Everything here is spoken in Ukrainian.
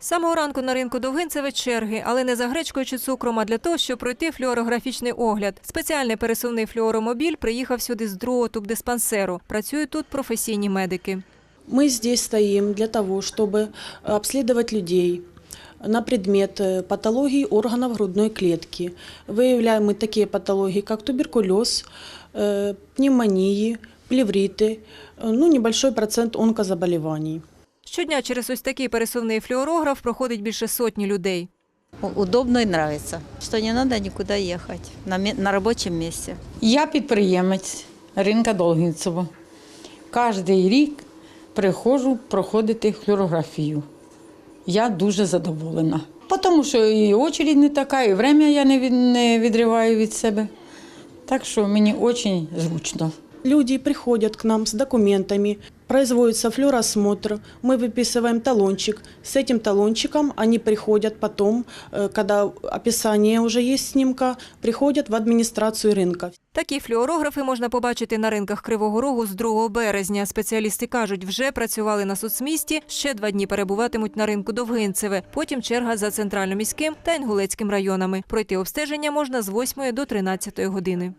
З самого ранку на ринку Довгинцеве черги, але не за гречкою чи цукром, а для того, щоб пройти флюорографічний огляд. Спеціальний пересувний флюоромобіль приїхав сюди з другого тубдиспансеру. Працюють тут професійні медики. Мы здесь стоим для того, чтобы обследовать людей на предмет э, патологии органов грудной клетки. Выявляем мы такие патологии, как туберкулез, э, пневмонии, плевриты, э, ну, небольшой процент онкозаболеваний. Щодня через ось такий пересувний флюорограф проходить більше сотні людей. Удобно и нравится, что не надо никуда ехать, на, рабочем месте. Я підприємець ринка Долгінцево. Кожний рік приходжу проходити хлорографію. Я дуже задоволена. Тому що і очередь не така, і время я не відриваю від себе. Так що мені дуже зручно. Люди приходят к нам с документами, производится флюоросмотр, мы выписываем талончик. С этим талончиком они приходят потом, э, когда описание уже есть снимка, приходят в администрацию рынка. Такі флюорографи можна побачити на ринках Кривого Рогу з 2 березня. Спеціалісти кажуть, вже працювали на соцмісті, ще два дні перебуватимуть на ринку Довгинцеве. Потім черга за центральноміським та Інгулецьким районами. Пройти обстеження можна з 8 до 13 години.